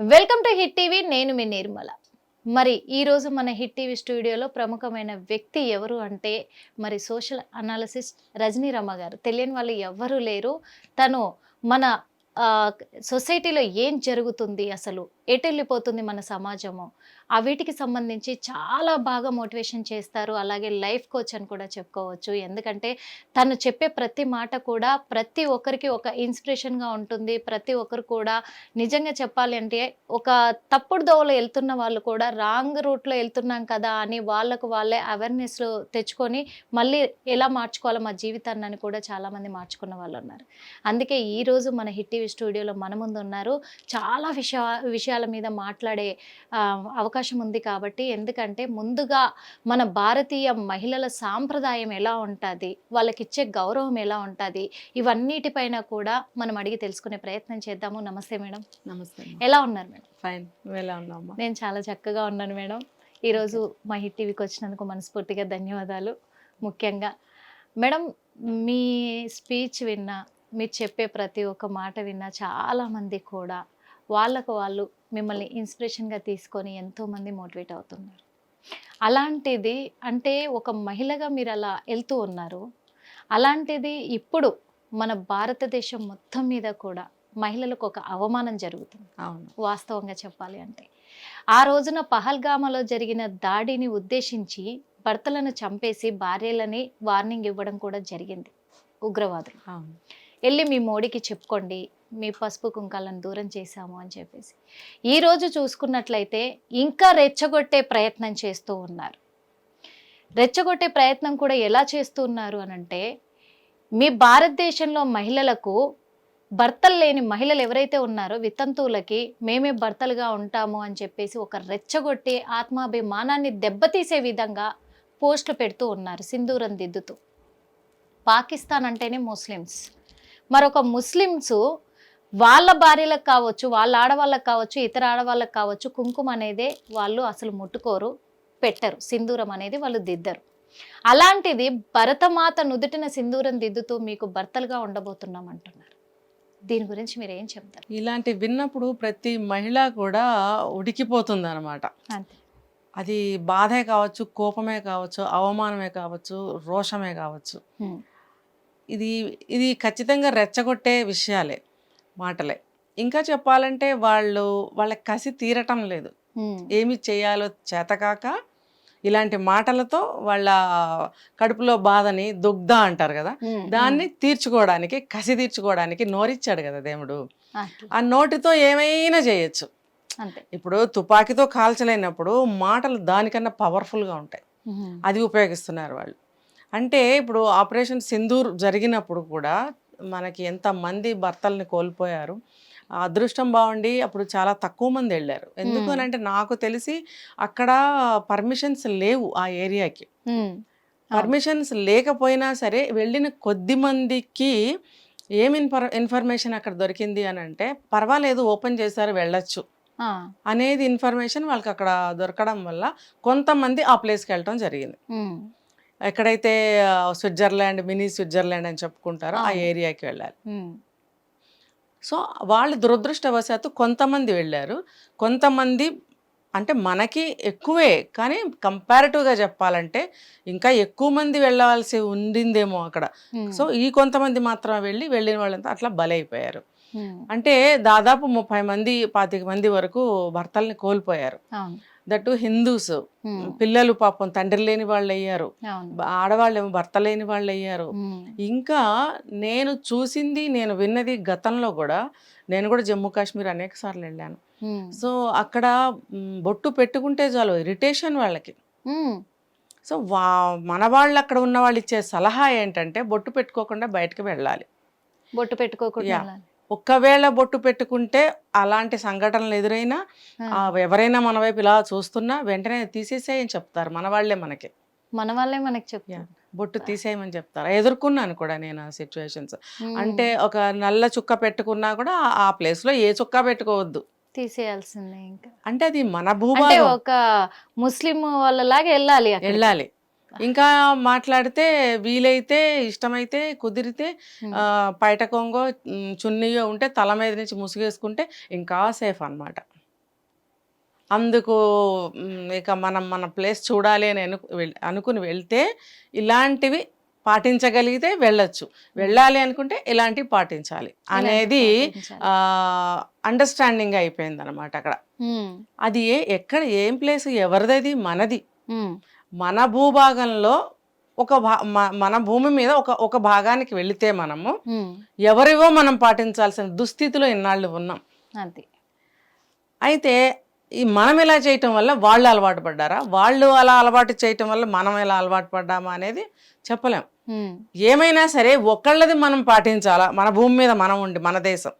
Welcome to hit TV నేను మీ నిర్మల. మరి ఈరోజు మన హిట్ టీవీ స్టూడియోలో ప్రముఖమైన వ్యక్తి ఎవరు అంటే మరి సోషల్ అనాలిసిస్ రజనీ గారు. తెలియని వాళ్ళు ఎవ్వరూ లేరు. తను మన సొసైటీలో ఏం జరుగుతుంది అసలు? ఎటు వెళ్ళిపోతుంది మన సమాజము. ఆ వీటికి సంబంధించి చాలా బాగా మోటివేషన్ చేస్తారు. అలాగే లైఫ్ కోచ్ అని కూడా చెప్పుకోవచ్చు. ఎందుకంటే తను చెప్పే ప్రతి మాట కూడా ప్రతి ఒక్కరికి ఒక ఇన్స్పిరేషన్గా ఉంటుంది. ప్రతి ఒక్కరు కూడా నిజంగా చెప్పాలి అంటే ఒక తప్పుడు దోవలో వెళ్తున్న వాళ్ళు కూడా రాంగ్ రూట్లో వెళ్తున్నాం కదా అని వాళ్ళకు వాళ్ళే అవేర్నెస్ తెచ్చుకొని మళ్ళీ ఎలా మార్చుకోవాలో మా జీవితాన్ని అని కూడా చాలామంది మార్చుకున్న వాళ్ళు ఉన్నారు. అందుకే ఈరోజు మన హిట్ టీవీ స్టూడియోలో మన ముందు ఉన్నారు. చాలా విషయ విషయాలు మీద మాట్లాడే అవకాశం ఉంది కాబట్టి ఎందుకంటే ముందుగా మన భారతీయ మహిళల సాంప్రదాయం ఎలా ఉంటుంది వాళ్ళకి ఇచ్చే గౌరవం ఎలా ఉంటుంది ఇవన్నిటిపైన కూడా మనం అడిగి తెలుసుకునే ప్రయత్నం చేద్దాము. నమస్తే మేడం. నమస్తే ఎలా ఉన్నారు మేడం? ఫైన్ ఎలా ఉన్నావమ్మా నేను చాలా చక్కగా ఉన్నాను మేడం. ఈరోజు మా హిట్ టీవీకి వచ్చినందుకు మనస్ఫూర్తిగా ధన్యవాదాలు ముఖ్యంగా. మేడం మీ స్పీచ్ విన్నా మీరు చెప్పే ప్రతి ఒక్క మాట విన్నా చాలామంది కూడా వాళ్ళకు వాళ్ళు మిమ్మల్ని ఇన్స్పిరేషన్గా తీసుకొని ఎంతోమంది మోటివేట్ అవుతున్నారు. అలాంటిది అంటే ఒక మహిళగా మీరు అలా వెళ్తూ ఉన్నారు. అలాంటిది ఇప్పుడు మన భారతదేశం మొత్తం మీద కూడా మహిళలకు ఒక అవమానం జరుగుతుంది. అవును. వాస్తవంగా చెప్పాలి అంటే. ఆ రోజున పహల్గామలో జరిగిన దాడిని ఉద్దేశించి భర్తలను చంపేసి భార్యలని వార్నింగ్ ఇవ్వడం కూడా జరిగింది. ఉగ్రవాదులు. వెళ్ళి మీ మోడీకి చెప్పుకోండి మీ పసుపు కుంకాలను దూరం చేశాము అని చెప్పేసి. ఈరోజు చూసుకున్నట్లయితే ఇంకా రెచ్చగొట్టే ప్రయత్నం చేస్తూ ఉన్నారు. రెచ్చగొట్టే ప్రయత్నం కూడా ఎలా చేస్తూ ఉన్నారు అనంటే మీ భారతదేశంలో మహిళలకు భర్తలు లేని మహిళలు ఎవరైతే ఉన్నారో వితంతువులకి మేమే భర్తలుగా ఉంటాము అని చెప్పేసి ఒక రెచ్చగొట్టి ఆత్మాభిమానాన్ని దెబ్బతీసే విధంగా పోస్టులు పెడుతూ ఉన్నారు సింధూరం దిద్దుతూ. పాకిస్తాన్ అంటేనే ముస్లిమ్స్. మరొక ముస్లిమ్స్ వాళ్ళ భార్యలకు కావచ్చు వాళ్ళ ఆడవాళ్ళకి కావచ్చు ఇతర ఆడవాళ్ళకి కావచ్చు కుంకుమ అనేదే వాళ్ళు అసలు ముట్టుకోరు పెట్టరు. సింధూరం అనేది వాళ్ళు దిద్దరు. అలాంటిది భరతమాత నుదుటిన సింధూరం దిద్దుతూ మీకు భర్తలుగా ఉండబోతున్నాం అంటున్నారు దీని గురించి మీరు ఏం చెప్తారు? ఇలాంటి విన్నప్పుడు ప్రతి మహిళ కూడా ఉడికిపోతుంది అనమాట అది బాధే కావచ్చు కోపమే కావచ్చు అవమానమే కావచ్చు రోషమే కావచ్చు. ఇది ఇది ఖచ్చితంగా రెచ్చగొట్టే విషయాలే. మాటలే ఇంకా చెప్పాలంటే వాళ్ళు వాళ్ళ కసి తీరటం లేదు. ఏమి చేయాలో చేతకాక ఇలాంటి మాటలతో వాళ్ళ కడుపులో బాధని దుగ్ధ అంటారు కదా. దాన్ని తీర్చుకోవడానికి కసి తీర్చుకోవడానికి నోరిచ్చాడు కదా దేవుడు. ఆ నోటితో ఏమైనా చేయొచ్చు ఇప్పుడు తుపాకీతో కాల్చలేనప్పుడు మాటలు దానికన్నా పవర్ఫుల్గా ఉంటాయి. అది ఉపయోగిస్తున్నారు వాళ్ళు అంటే ఇప్పుడు ఆపరేషన్ సింధూర్ జరిగినప్పుడు కూడా మనకి ఎంతమంది భర్తల్ని కోల్పోయారు అదృష్టం బాగుండి అప్పుడు చాలా తక్కువ మంది వెళ్ళారు ఎందుకు అని అంటే నాకు తెలిసి అక్కడ పర్మిషన్స్ లేవు ఆ ఏరియాకి. పర్మిషన్స్ లేకపోయినా సరే వెళ్ళిన కొద్ది మందికి ఏం ఇన్ఫర్ ఇన్ఫర్మేషన్ అక్కడ దొరికింది అని అంటే పర్వాలేదు ఓపెన్ చేశారు వెళ్ళొచ్చు. అనేది ఇన్ఫర్మేషన్ వాళ్ళకి అక్కడ దొరకడం వల్ల కొంతమంది ఆ ప్లేస్కి వెళ్ళటం జరిగింది. ఎక్కడైతే స్విట్జర్లాండ్ మినీ స్విట్జర్లాండ్ అని చెప్పుకుంటారో ఆ. ఏరియాకి వెళ్ళాలి. సో వాళ్ళు దురదృష్టవశాత్తు కొంతమంది వెళ్ళారు కొంతమంది అంటే మనకి ఎక్కువే కానీ కంపారిటివ్గా చెప్పాలంటే ఇంకా ఎక్కువ మంది వెళ్ళవలసి ఉండిందేమో అక్కడ. సో ఈ కొంతమంది మాత్రం వెళ్ళి వెళ్ళిన వాళ్ళంతా అట్లా బలైపోయారు. అంటే దాదాపు ముప్పై మంది పాతిక మంది వరకు భర్తల్ని కోల్పోయారు దట్టు హిందూస్ హ్మ్. పిల్లలు పాపం తండ్రి లేని వాళ్ళు అయ్యారు అవును బ- ఆడవాళ్ళేమో భర్త లేని వాళ్ళు అయ్యారు హ్మ్. ఇంకా నేను చూసింది నేను విన్నది గతంలో కూడా నేను కూడా జమ్మూ కాశ్మీర్ అనేక సార్లు వెళ్ళాను హ్మ్. సో అక్కడ బొట్టు పెట్టుకుంటే చాలు ఇరిటేషన్ వాళ్ళకి. సో వా మన వాళ్ళు అక్కడ ఉన్న వాళ్ళు ఇచ్చే సలహా ఏంటంటే బొట్టు పెట్టుకోకుండా బయటకు వెళ్ళాలి బొట్టు పెట్టుకోకుండా. ఒక్కవేళ బొట్టు పెట్టుకుంటే అలాంటి సంఘటనలు ఎదురైనా ఎవరైనా మన వైపు ఇలా చూస్తున్నా వెంటనే తీసేసేయని చెప్తారు. మన వాళ్ళే మనకి. మన వాళ్ళే మనకి చెప్తారు. బొట్టు తీసేయమని చెప్తారు. ఎదుర్కొన్నాను కూడా నేను ఆ సిచ్యువేషన్స్. అంటే ఒక నల్ల చుక్క పెట్టుకున్నా కూడా ఆ- ప్లేస్లో ఏ చుక్క పెట్టుకోవద్దు. తీసేయాల్సిందే ఇంకా. అంటే అది మన భూభాగం. ఒక ముస్లిం వాళ్ళలాగా వెళ్ళాలి. వెళ్ళాలి. ఇంకా మాట్లాడితే వీలైతే ఇష్టమైతే కుదిరితే హ్మ్. ఆ, పైట కొంగో ఉమ్, చున్నీయో ఉంటే తల మీద నుంచి ముసుగేసుకుంటే ఇంకా సేఫ్ అన్నమాట. అందుకు ఇక మనం మన ప్లేస్ చూడాలి అని అను అనుకుని వెళ్తే ఇలాంటివి పాటించగలిగితే వెళ్ళొచ్చు. వెళ్ళాలి అనుకుంటే ఇలాంటివి పాటించాలి అనేది అండర్స్టాండింగ్ అయిపోయింది అనమాట అక్కడ. అది ఏ ఎక్కడ ఏం ప్లేస్ ఎవరిదది మనది. మన భూభాగంలో ఒక మన భూమి మీద ఒక ఒక భాగానికి వెళితే మనము ఎవరివో మనం పాటించాల్సిన దుస్థితిలో ఇన్నాళ్ళు ఉన్నాం. అది అయితే ఈ మనం ఇలా చేయటం వల్ల వాళ్ళు అలవాటు పడ్డారా? వాళ్ళు అలా అలవాటు చేయటం వల్ల మనం ఎలా అలవాటు పడ్డామా అనేది చెప్పలేం. ఏమైనా సరే ఒకళ్ళది మనం పాటించాలా? మన భూమి మీద మనం ఉండి మన దేశం.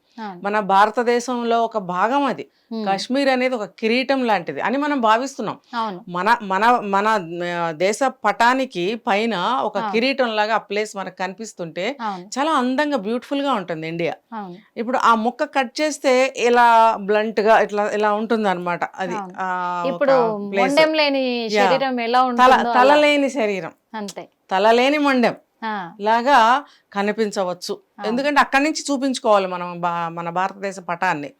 మన భారతదేశంలో ఒక భాగం అది. కాశ్మీర్ అనేది ఒక కిరీటం లాంటిది అని మనం భావిస్తున్నాం. మన మన మన దేశ పటానికి పైన ఒక. కిరీటం లాగా ఆ ప్లేస్ మనకు కనిపిస్తుంటే చాలా అందంగా బ్యూటిఫుల్గా ఉంటుంది ఇండియా. ఇప్పుడు ఆ ముక్క కట్ చేస్తే ఇలా బ్లంట్గా ఇట్లా ఇలా ఉంటుంది అనమాట అది ఇప్పుడు లేని శరీరం ఎలా తల. లేని శరీరం. అంతే. తల లేని మొండెం. లాగా కనిపించవచ్చు. ఎందుకంటే అక్కడి నుంచి చూపించుకోవాలి మనం బా- మన భారతదేశ పటాన్ని.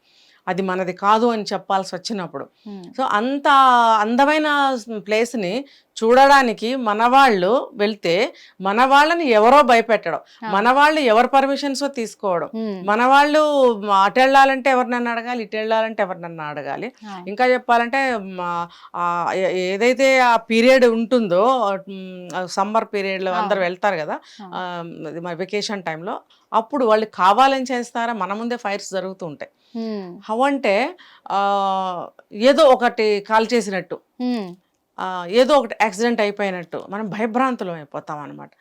అది మనది కాదు అని చెప్పాల్సి వచ్చినప్పుడు. సో అంత అందమైన ప్లేస్ని చూడడానికి మన వాళ్ళు వెళ్తే మన వాళ్ళని ఎవరో భయపెట్టడం. మన వాళ్ళు ఎవరి పర్మిషన్స్ తీసుకోవడం. మన వాళ్ళు అటు వెళ్ళాలంటే ఎవరినన్నా అడగాలి ఇటు వెళ్ళాలంటే ఎవరినన్నా అడగాలి. ఇంకా చెప్పాలంటే ఏదైతే ఆ పీరియడ్ ఉంటుందో సమ్మర్ పీరియడ్లో అందరు వెళ్తారు కదా వెకేషన్ టైంలో అప్పుడు వాళ్ళు కావాలని చేస్తారా? మన ముందే ఫైర్స్ జరుగుతూ ఉంటాయి ఆ, ఏదో ఒకటి కాల్ చేసినట్టు. ఏదో ఒకటి యాక్సిడెంట్ అయిపోయినట్టు. మనం భయభ్రాంతులం అయిపోతాం అనమాట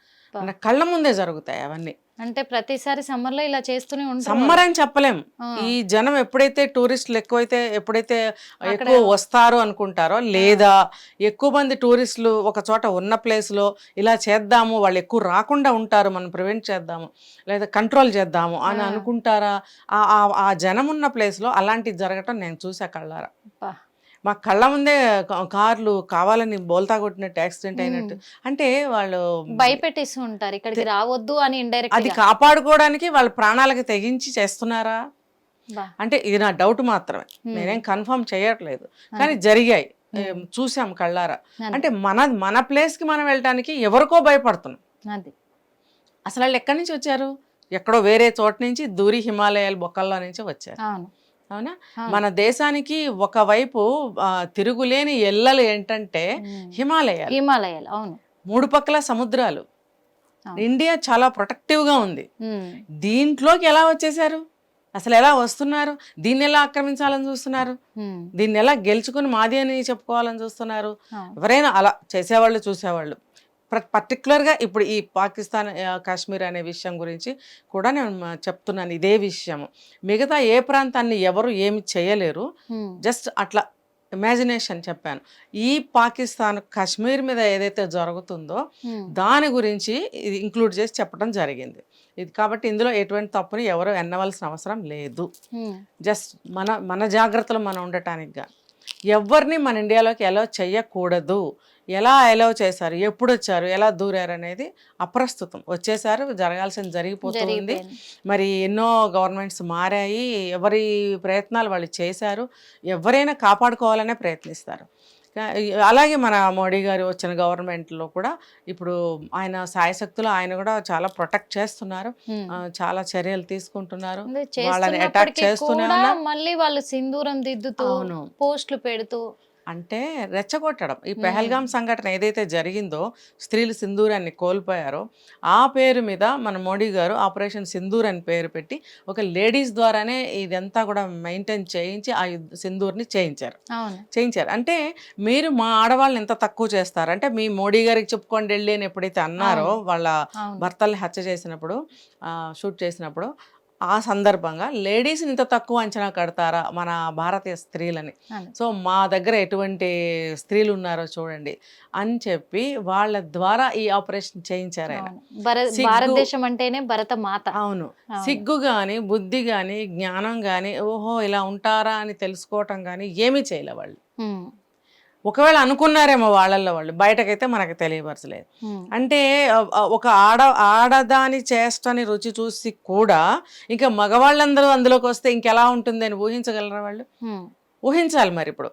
మన కళ్ళ ముందే జరుగుతాయి అవన్నీ. అంటే ప్రతిసారి సమ్మర్లో ఇలా చేస్తూనే ఉంటారు. సమ్మర్ అని చెప్పలేం. ఈ జనం ఎప్పుడైతే టూరిస్టులు ఎక్కువైతే ఎప్పుడైతే ఎక్కువ వస్తారో అనుకుంటారో లేదా ఎక్కువ మంది టూరిస్టులు ఒక చోట ఉన్న place లో ఇలా చేద్దాము వాళ్ళు ఎక్కువ రాకుండా ఉంటారు మనం ప్రివెంట్ చేద్దాము లేదా కంట్రోల్ చేద్దాము అని. అనుకుంటారా? ఆ- జనం ఉన్న place లో అలాంటివి జరగటం నేను చూసా కళ్ళారా. మా కళ్ళ ముందే కార్లు కావాలని బోల్తా కొట్టినట్టు యాక్సిడెంట్ అయినట్టు. అంటే వాళ్ళు భయపెట్టిస్తూ ఉంటారు. ఇక్కడికి రావద్దు అని ఇండైరెక్ట్ అది కాపాడుకోవడానికి వాళ్ళ ప్రాణాలకి తెగించి చేస్తున్నారా? అంటే ఇది నా డౌట్ మాత్రమే. నేనేం కన్ఫర్మ్ చేయట్లేదు. కానీ జరిగాయి. చూసాం కళ్ళారా. అంటే మన మన place కి మనం వెళ్ళటానికి ఎవరికో భయపడుతున్నాం. అది. అసలు వాళ్ళు ఎక్కడి నుంచి వచ్చారు? ఎక్కడో వేరే చోట నుంచి దూరి హిమాలయాల బొక్కల్లో నుంచి వచ్చారు. అవును. మన దేశానికి ఒకవైపు తిరుగులేని ఎల్లలు ఏంటంటే. హిమాలయాలు హిమాలయాలు అవును మూడు పక్కల సముద్రాలు. ఇండియా చాలా protective గా ఉంది. దీంట్లోకి ఎలా వచ్చేసారు అసలు ఎలా వస్తున్నారు దీన్ని ఎలా ఆక్రమించాలని చూస్తున్నారు. దీన్ని ఎలా గెలుచుకుని మాది అని చెప్పుకోవాలని చూస్తున్నారు. ఎవరైనా అలా చేసేవాళ్ళు చూసేవాళ్ళు పర్టికులర్గా ఇప్పుడు ఈ పాకిస్తాన్ కాశ్మీర్ అనే విషయం గురించి కూడా నేను చెప్తున్నాను. ఇదే విషయము. మిగతా ఏ ప్రాంతాన్ని ఎవరు ఏమి చేయలేరు. జస్ట్ అట్లా ఇమాజినేషన్ చెప్పాను. ఈ పాకిస్తాన్ కాశ్మీర్ మీద ఏదైతే జరుగుతుందో. దాని గురించి ఇది ఇంక్లూడ్ చేసి చెప్పడం జరిగింది. ఇది కాబట్టి ఇందులో ఎటువంటి తప్పుని ఎవరు ఎన్నవలసిన అవసరం లేదు. జస్ట్ మన మన జాగ్రత్తలు మనం ఉండటానికి ఎవరిని మన ఇండియాలోకి ఎలా చెయ్యకూడదు ఎలా అలౌ చేశారు? ఎప్పుడు వచ్చారు ఎలా దూరారు అనేది అప్రస్తుతం. వచ్చేసారు జరగాల్సింది జరిగిపోతుంది. మరి ఎన్నో గవర్నమెంట్స్ మారాయి. ఎవరి ప్రయత్నాలు వాళ్ళు చేశారు? ఎవరైనా కాపాడుకోవాలనే ప్రయత్నిస్తారు. అలాగే మన మోడీ గారు వచ్చిన గవర్నమెంట్లో కూడా ఇప్పుడు ఆయన సాయశక్తులు ఆయన కూడా చాలా ప్రొటెక్ట్ చేస్తున్నారు. చాలా చర్యలు తీసుకుంటున్నారు. వాళ్ళని అటాక్ చేస్తున్నప్పటికీ చేస్తూనే కూడా ఉన్నా. మళ్ళీ వాళ్ళు సింధూరం దిద్దుతూ పోస్టులు పెడుతూ అంటే రెచ్చగొట్టడం. ఈ పెహల్గాం సంఘటన ఏదైతే జరిగిందో స్త్రీలు సింధూరాన్ని కోల్పోయారో ఆ పేరు మీద మన మోడీ గారు ఆపరేషన్ సింధూర్ అని పేరు పెట్టి ఒక లేడీస్ ద్వారానే ఇదంతా కూడా మెయింటైన్ చేయించి ఆ సింధూర్ని చేయించారు. చేయించారు. అంటే మీరు మా ఆడవాళ్ళని ఎంత తక్కువ చేస్తారు? అంటే మీ మోడీ గారికి చెప్పుకోండి వెళ్ళి అని ఎప్పుడైతే అన్నారో వాళ్ళ భర్తల్ని హత్య చేసినప్పుడు షూట్ చేసినప్పుడు ఆ సందర్భంగా లేడీస్ని ఇంత తక్కువ అంచనా కడతారా మన భారతీయ స్త్రీలని. సో మా దగ్గర ఎటువంటి స్త్రీలు ఉన్నారో చూడండి అని చెప్పి వాళ్ళ ద్వారా ఈ ఆపరేషన్ చేయించారు ఆయన భారతదేశం అంటేనే భరత మాత అవును. సిగ్గు కానీ బుద్ధి కానీ జ్ఞానం కానీ ఓహో ఇలా ఉంటారా అని తెలుసుకోవటం కానీ ఏమీ చేయలే వాళ్ళు. ఒకవేళ అనుకున్నారేమో వాళ్ళల్లో వాళ్ళు బయటకైతే మనకు తెలియపరచలేదు. అంటే ఒక ఆడ ఆడదాని చేష్టని రుచి చూసి కూడా ఇంకా మగవాళ్ళందరూ అందులోకి వస్తే ఇంకెలా ఉంటుంది అని ఊహించగలరా వాళ్ళు. ఊహించాలి మరి ఇప్పుడు.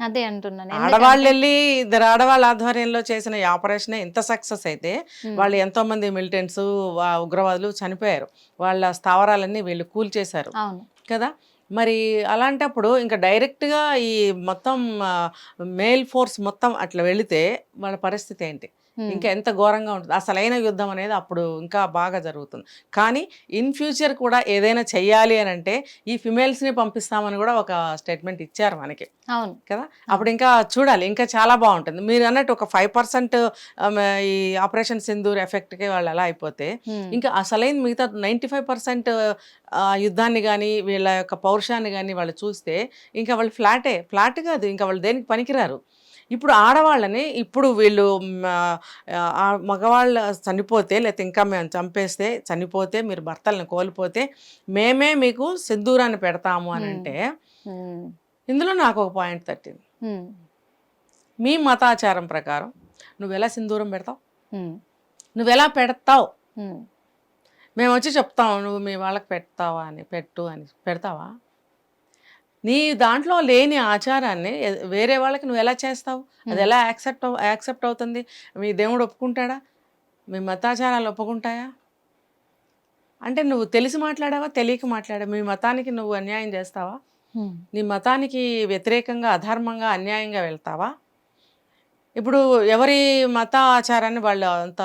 అదే అంటున్నాను. ఆడవాళ్ళు వెళ్ళి ఇద్దరు ఆడవాళ్ళ ఆధ్వర్యంలో చేసిన ఈ ఆపరేషన్ ఇంత సక్సెస్ అయితే వాళ్ళు ఎంతో మంది మిలిటెంట్స్ ఉగ్రవాదులు చనిపోయారు. వాళ్ళ స్థావరాలన్నీ వీళ్ళు కూల్చేశారు. అవును. కదా? మరి అలాంటప్పుడు ఇంకా డైరెక్ట్గా ఈ మొత్తం మేల్ ఫోర్స్ మొత్తం అట్లా వెళితే వాళ్ళ పరిస్థితి ఏంటి? ఇంకా ఎంత ఘోరంగా ఉంటుంది. అసలైన యుద్ధం అనేది అప్పుడు ఇంకా బాగా జరుగుతుంది. కానీ ఇన్ ఫ్యూచర్ కూడా ఏదైనా చెయ్యాలి అని అంటే ఈ ఫిమేల్స్ని పంపిస్తామని కూడా ఒక స్టేట్మెంట్ ఇచ్చారు మనకి. అవును. కదా? అప్పుడు ఇంకా చూడాలి. ఇంకా చాలా బాగుంటుంది. మీరు అన్నట్టు ఒక ఫైవ్ పర్సెంట్ ఈ ఆపరేషన్ సింధూర్ ఎఫెక్ట్కి వాళ్ళు అలా అయిపోతే ఇంకా అసలైన మిగతా నైంటీ ఫైవ్ పర్సెంట్ యుద్ధాన్ని కానీ వీళ్ళ యొక్క పౌరుషాన్ని కానీ వాళ్ళు చూస్తే ఇంకా వాళ్ళు ఫ్లాటే. ఫ్లాట్ కాదు. ఇంకా వాళ్ళు దేనికి పనికిరారు? ఇప్పుడు ఆడవాళ్ళని ఇప్పుడు వీళ్ళు మగవాళ్ళు చనిపోతే లేకపోతే ఇంకా మేము చంపేస్తే చనిపోతే మీరు భర్తలను కోల్పోతే మేమే మీకు సింధూరాన్ని పెడతాము అని. అంటే ఇందులో నాకు ఒక పాయింట్ తట్టింది. మీ మతాచారం ప్రకారం నువ్వు ఎలా సింధూరం పెడతావు? ఉమ్, నువ్వు ఎలా పెడతావు? మేము వచ్చి చెప్తాం నువ్వు మీ వాళ్ళకి పెడతావా అని పెట్టు అని పెడతావా? నీ దాంట్లో లేని ఆచారాన్ని వేరే వాళ్ళకి నువ్వు ఎలా చేస్తావు? అది ఎలా యాక్సెప్ట్ యాక్సెప్ట్ అవుతుంది? మీ దేవుడు ఒప్పుకుంటాడా? మీ మతాచారాలు ఒప్పుకుంటాయా? అంటే నువ్వు తెలిసి మాట్లాడావా? తెలియక మాట్లాడావా మీ మతానికి నువ్వు అన్యాయం చేస్తావా? నీ మతానికి వ్యతిరేకంగా అధర్మంగా అన్యాయంగా వెళ్తావా? ఇప్పుడు ఎవరి మత ఆచారాన్ని వాళ్ళు అంత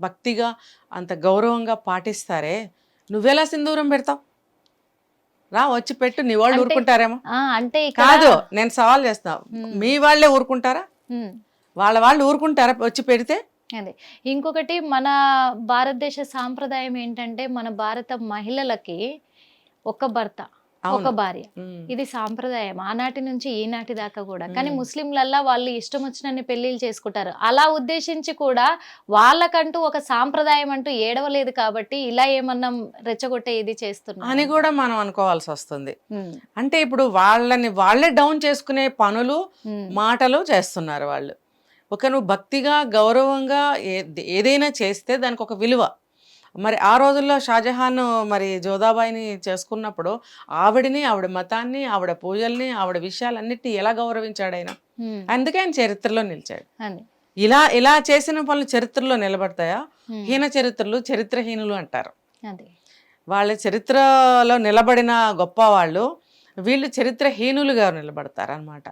భక్తిగా అంత గౌరవంగా పాటిస్తారే? నువ్వెలా సింధూరం పెడతావు? రా వచ్చి పెట్టు నీ వాళ్ళు ఊరుకుంటారేమో. అంటే కాదు నేను సవాల్ చేస్తున్నా మ్. వాళ్ళే ఊరుకుంటారా? వాళ్ళ వాళ్ళు ఊరుకుంటారా? వచ్చి పెడితే? అదే. ఇంకొకటి మన భారతదేశ సాంప్రదాయం ఏంటంటే మన భారత మహిళలకి ఒక భర్త. ఒక భార్య. ఇది సాంప్రదాయం. ఆనాటి నుంచి ఈనాటి దాకా కూడా. కానీ. ముస్లింలల్లా వాళ్ళు ఇష్టం వచ్చినన్ని పెళ్ళిళ్ళు చేసుకుంటారు. అలా ఉద్దేశించి కూడా వాళ్ళకంటూ ఒక సాంప్రదాయం అంటూ ఏడవలేదు కాబట్టి ఇలా ఏమన్నా రెచ్చగొట్టే ఇది చేస్తున్నారు. అని కూడా మనం అనుకోవాల్సి వస్తుంది. అంటే ఇప్పుడు వాళ్ళని వాళ్ళే డౌన్ చేసుకునే పనులు మాటలు చేస్తున్నారు వాళ్ళు. ఒక నువ్వు భక్తిగా గౌరవంగా ఏదైనా చేస్తే దానికి ఒక విలువ. మరి ఆ రోజుల్లో షాజహాన్ మరి జోదాబాయిని చేసుకున్నప్పుడు ఆవిడని ఆవిడ మతాన్ని ఆవిడ పూజల్ని ఆవిడ విషయాలన్నిటిని ఎలా గౌరవించాడు ఆయన? అందుకే ఆయన చరిత్రలో నిలిచాడు. ఇలా ఇలా చేసిన పనులు చరిత్రలో నిలబడతాయా? హీన చరిత్రలు చరిత్రహీనులు అంటారు. వాళ్ళ చరిత్రలో నిలబడిన గొప్ప వాళ్ళు వీళ్ళు చరిత్రహీనులుగా నిలబడతారు అనమాట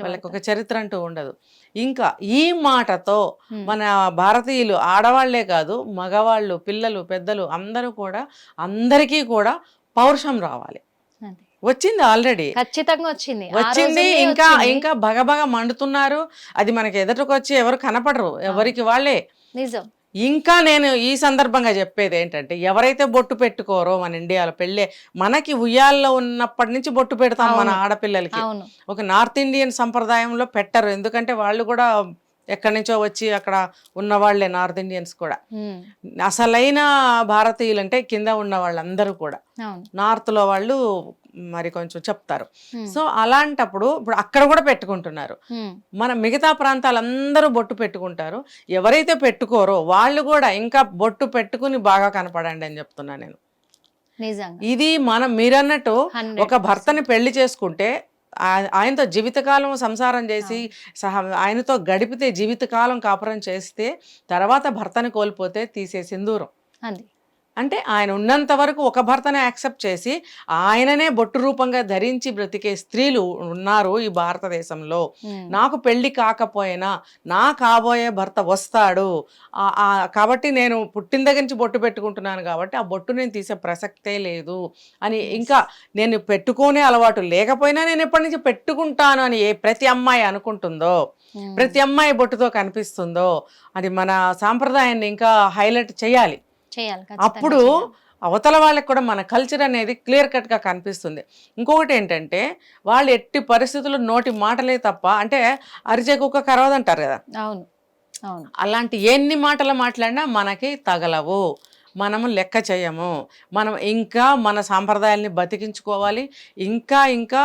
వాళ్ళకి. ఒక చరిత్ర అంటూ ఉండదు. ఇంకా ఈ మాటతో మన భారతీయులు ఆడవాళ్ళే కాదు మగవాళ్ళు పిల్లలు పెద్దలు అందరూ కూడా అందరికీ కూడా పౌరుషం రావాలి. వచ్చింది ఆల్రెడీ. ఖచ్చితంగా వచ్చింది. వచ్చింది ఇంకా. ఇంకా భగభగ మండుతున్నారు. అది మనకి ఎదుటకు వచ్చి ఎవరు కనపడరు. ఎవరికి వాళ్ళే. నిజం. ఇంకా నేను ఈ సందర్భంగా చెప్పేది ఏంటంటే ఎవరైతే బొట్టు పెట్టుకోరో మన ఇండియాలో పెళ్ళే మనకి ఉయ్యాల్లో ఉన్నప్పటి నుంచి బొట్టు పెడతాం మన. ఆడపిల్లలకి. ఒక నార్త్ ఇండియన్ సంప్రదాయంలో పెట్టరు. ఎందుకంటే వాళ్ళు కూడా ఎక్కడి నుంచో వచ్చి అక్కడ ఉన్న వాళ్ళే నార్త్ ఇండియన్స్ కూడా. అసలైన భారతీయులు అంటే కింద ఉన్న వాళ్ళందరూ కూడా. అవును. నార్త్లో వాళ్ళు మరి కొంచెం చెప్తారు. సో అలాంటప్పుడు ఇప్పుడు అక్కడ కూడా పెట్టుకుంటున్నారు. మన మిగతా ప్రాంతాలందరూ బొట్టు పెట్టుకుంటారు. ఎవరైతే పెట్టుకోరో వాళ్ళు కూడా ఇంకా బొట్టు పెట్టుకుని బాగా కనపడండి అని చెప్తున్నా నేను. ఇది మనం మీరన్నట్టు 100%. ఒక భర్తని పెళ్ళి చేసుకుంటే ఆయనతో జీవితకాలం సంసారం చేసి సహా ఆయనతో గడిపితే జీవితకాలం కాపురం చేస్తే తర్వాత భర్తని కోల్పోతే తీసే సింధూరం. అది. అంటే ఆయన ఉన్నంత వరకు ఒక భర్తనే యాక్సెప్ట్ చేసి ఆయననే బొట్టు రూపంగా ధరించి బ్రతికే స్త్రీలు ఉన్నారు ఈ భారతదేశంలో. నాకు పెళ్ళి కాకపోయినా నా కాబోయే భర్త వస్తాడు. కాబట్టి నేను పుట్టిన దగ్గర నుంచి బొట్టు పెట్టుకుంటున్నాను కాబట్టి ఆ బొట్టు నేను తీసే ప్రసక్తే లేదు అని ఇంకా నేను పెట్టుకునే అలవాటు లేకపోయినా నేను ఎప్పటి నుంచి పెట్టుకుంటాను అని ఏ ప్రతి అమ్మాయి అనుకుంటుందో ప్రతి అమ్మాయి బొట్టుతో కనిపిస్తుందో అది మన సాంప్రదాయాన్ని ఇంకా హైలైట్ చేయాలి. చేయాలి అప్పుడు. అవతల వాళ్ళకి కూడా మన కల్చర్ అనేది క్లియర్ కట్గా కనిపిస్తుంది. ఇంకొకటి ఏంటంటే వాళ్ళు ఎట్టి పరిస్థితుల్లో నోటి మాటలే తప్ప అంటే అరిచే కుక్క కరవదంటారు కదా? అవును అవును. అలాంటి ఎన్ని మాటలు మాట్లాడినా మనకి తగలవు. మనము లెక్క చేయము. మనం ఇంకా మన సాంప్రదాయాల్ని బతికించుకోవాలి. ఇంకా ఇంకా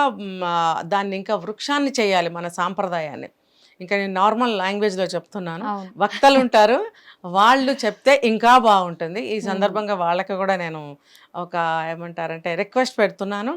దాన్ని ఇంకా వృక్షాన్ని చేయాలి మన సాంప్రదాయాన్ని. ఇంకా నేను నార్మల్ లాంగ్వేజ్లో చెప్తున్నాను. వక్తలు ఉంటారు. వాళ్ళు చెప్తే ఇంకా బాగుంటుంది. ఈ సందర్భంగా వాళ్ళకి కూడా నేను ఒక ఏమంటారంటే రిక్వెస్ట్ పెడుతున్నాను.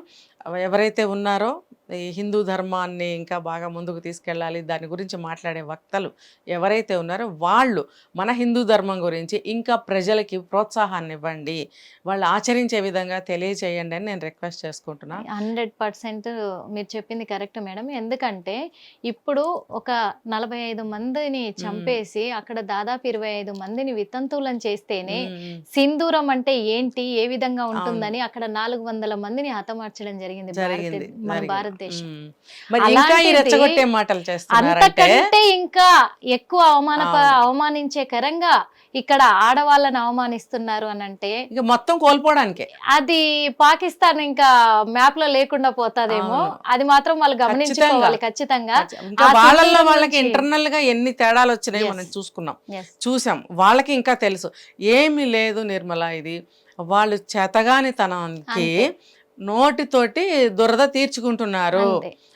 ఎవరైతే ఉన్నారో ఈ హిందూ ధర్మాన్ని ఇంకా బాగా ముందుకు తీసుకెళ్ళాలి దాని గురించి మాట్లాడే వక్తలు ఎవరైతే ఉన్నారో వాళ్ళు మన హిందూ ధర్మం గురించి ఇంకా ప్రజలకి ప్రోత్సాహాన్ని ఇవ్వండి వాళ్ళు ఆచరించే విధంగా తెలియచేయండి అని నేను రిక్వెస్ట్ చేసుకుంటున్నాను హండ్రెడ్ పర్సెంట్ మీరు చెప్పింది కరెక్ట్ మేడం. ఎందుకంటే ఇప్పుడు ఒక నలభై ఐదు మందిని చంపేసి అక్కడ దాదాపు ఇరవై ఐదు మందిని వితంతువులను చేస్తేనే. సింధూరం అంటే ఏంటి ఏ విధంగా ఉంటుందని అక్కడ నాలుగు వందల మందిని హతమార్చడం జరిగింది జరిగింది భారత- రెచ్చగొట్టే మాటలు అంతకంటే ఇంకా ఎక్కువ అవమాన. అవమానించే కరంగా ఇక్కడ ఆడవాళ్ళని అవమానిస్తున్నారు అని అంటే ఇక మొత్తం కోల్పోవడానికే అది పాకిస్తాన్ ఇంకా మ్యాప్లో లేకుండా పోతాదేమో. అది మాత్రం వాళ్ళు గమనించుకోవాలి ఖచ్చితంగా వాళ్ళల్లో వాళ్ళకి ఇంటర్నల్గా ఎన్ని తేడాలు వచ్చినాయి. మనం చూసుకున్నాం. చూసాం వాళ్ళకి ఇంకా తెలుసు ఏమీ లేదు నిర్మల ఇది వాళ్ళు చేతగాని తనానికి. నోటితోటి దురద తీర్చుకుంటున్నారు.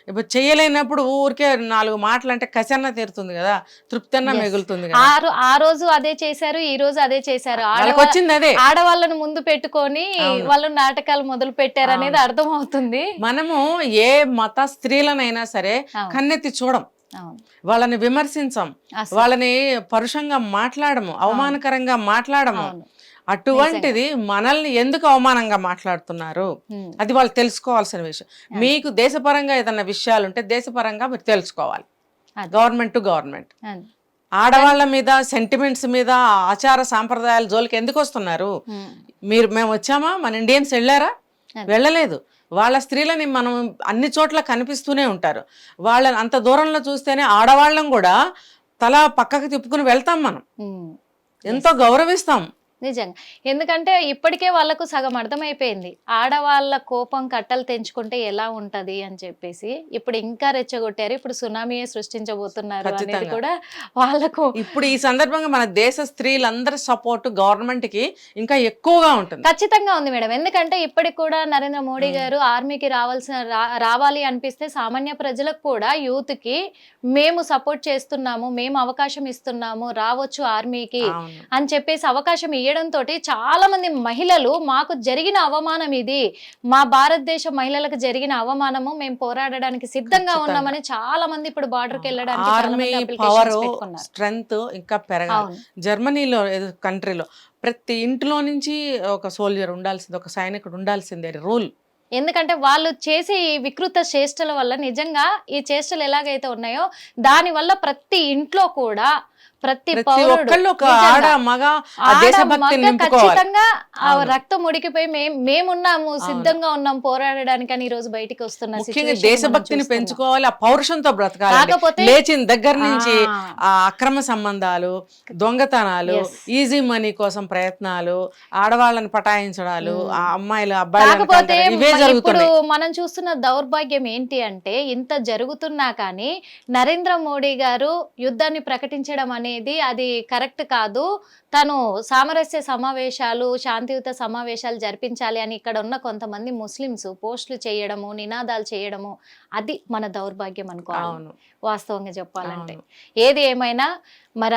ఇప్పుడు చేయలేనప్పుడు ఊరికే నాలుగు మాటలు అంటే కసన్న తీరుతుంది కదా తృప్తన్న. మిగులుతుంది ఆ రోజు అదే చేశారు ఈ రోజు అదే చేశారు వచ్చింది అదే ఆడవాళ్ళను ముందు పెట్టుకొని. వాళ్ళు నాటకాలు మొదలు పెట్టారు అనేది అర్థం అవుతుంది మనము ఏ మత స్త్రీలనైనా సరే. కన్నెత్తి చూడం. వాళ్ళని విమర్శించం. వాళ్ళని పరుషంగా మాట్లాడము అవమానకరంగా మాట్లాడము. అటువంటిది మనల్ని ఎందుకు అవమానంగా మాట్లాడుతున్నారు. అది వాళ్ళు తెలుసుకోవాల్సిన విషయం. మీకు దేశపరంగా ఏదైనా విషయాలు ఉంటే దేశపరంగా మీరు తెలుసుకోవాలి. Government to government. ఆడవాళ్ళ మీద సెంటిమెంట్స్ మీద ఆచార సాంప్రదాయాల జోలికి ఎందుకు వస్తున్నారు. మీరు మేము వచ్చామా? మన ఇండియన్స్ వెళ్ళారా. వెళ్ళలేదు. వాళ్ళ స్త్రీలని మనం అన్ని చోట్ల కనిపిస్తూనే ఉంటారు. వాళ్ళని అంత దూరంలో చూస్తేనే ఆడవాళ్ళం కూడా తల పక్కకు తిప్పుకుని వెళ్తాం మనం. ఎంతో గౌరవిస్తాం. నిజంగా. ఎందుకంటే ఇప్పటికే వాళ్ళకు సగం అర్థమైపోయింది. ఆడవాళ్ళ కోపం కట్టలు తెంచుకుంటే ఎలా ఉంటది అని చెప్పేసి. ఇప్పుడు ఇంకా రెచ్చగొట్టారు. ఇప్పుడు సునామీయే సృష్టించబోతున్నారు అనేది. కూడా వాళ్ళకు ఇప్పుడు ఈ సందర్భంగా మన దేశ స్త్రీలందరి సపోర్ట్ గవర్నమెంట్కి ఇంకా ఎక్కువగా ఉంటుంది. ఖచ్చితంగా ఉంది మేడం. ఎందుకంటే ఇప్పటికి కూడా నరేంద్ర మోడీ గారు ఆర్మీకి రావాల్సిన రావాలి అనిపిస్తే సామాన్య ప్రజలకు కూడా యూత్కి మేము సపోర్ట్ చేస్తున్నాము మేము అవకాశం ఇస్తున్నాము రావచ్చు ఆర్మీకి. అని చెప్పేసి అవకాశం ఇవ్వడంతో చాలా మంది మహిళలు మాకు జరిగిన అవమానం ఇది. మా భారతదేశ మహిళలకు జరిగిన అవమానము. మేము పోరాడడానికి సిద్ధంగా. ఉన్నామని చాలా మంది ఇప్పుడు బార్డర్కి వెళ్ళడానికి పవర్. స్ట్రెంగ్త్ ఇంకా పెరగాలి. జర్మనీలో కంట్రీలో ప్రతి ఇంట్లో నుంచి ఒక సోల్జర్ ఉండాల్సింది ఒక సైనికుడు ఉండాల్సిందే రూల్ ఎందుకంటే వాళ్ళు చేసే ఈ వికృత చేష్టల వల్ల నిజంగా ఈ చేష్టలు ఎలాగైతే ఉన్నాయో దాని వల్ల ప్రతి ఇంట్లో కూడా ప్రతి ఒక్కళ్ళు ఒక ఆడ మగ దేశభక్తిని నింపుకోవాలి ఖచ్చితంగా ఆ. రక్తం ఉడికిపోయి మేం మేమున్నాము సిద్ధంగా ఉన్నాం పోరాడడానికి అని ఈ రోజు బయటికి వస్తున్న ముఖ్యంగా దేశభక్తిని. పెంచుకోవాలి ఆ పౌరుషంతో బ్రతకాలి కాకపోతే లేచిన దగ్గర నుంచి ఆ, అక్రమ సంబంధాలు దొంగతనాలు. ఈజీ మనీ కోసం ప్రయత్నాలు ఆడవాళ్ళని పటాయించడాలు ఆ అమ్మాయిలు మ- ఇప్పుడు మనం చూస్తున్న దౌర్భాగ్యం ఏంటి అంటే ఇంత జరుగుతున్నా కానీ నరేంద్ర మోడీ గారు యుద్ధాన్ని ప్రకటించడం అనేది అది కరెక్ట్ కాదు. తను సామరస్య సమావేశాలు శాంతియుత సమావేశాలు జరిపించాలి అని ఇక్కడ ఉన్న కొంతమంది ముస్లిమ్స్ పోస్టులు చేయడము నినాదాలు చేయడము అది మన దౌర్భాగ్యం అనుకోవాలి. వాస్తవంగా చెప్పాలంటే. ఏది ఏమైనా మన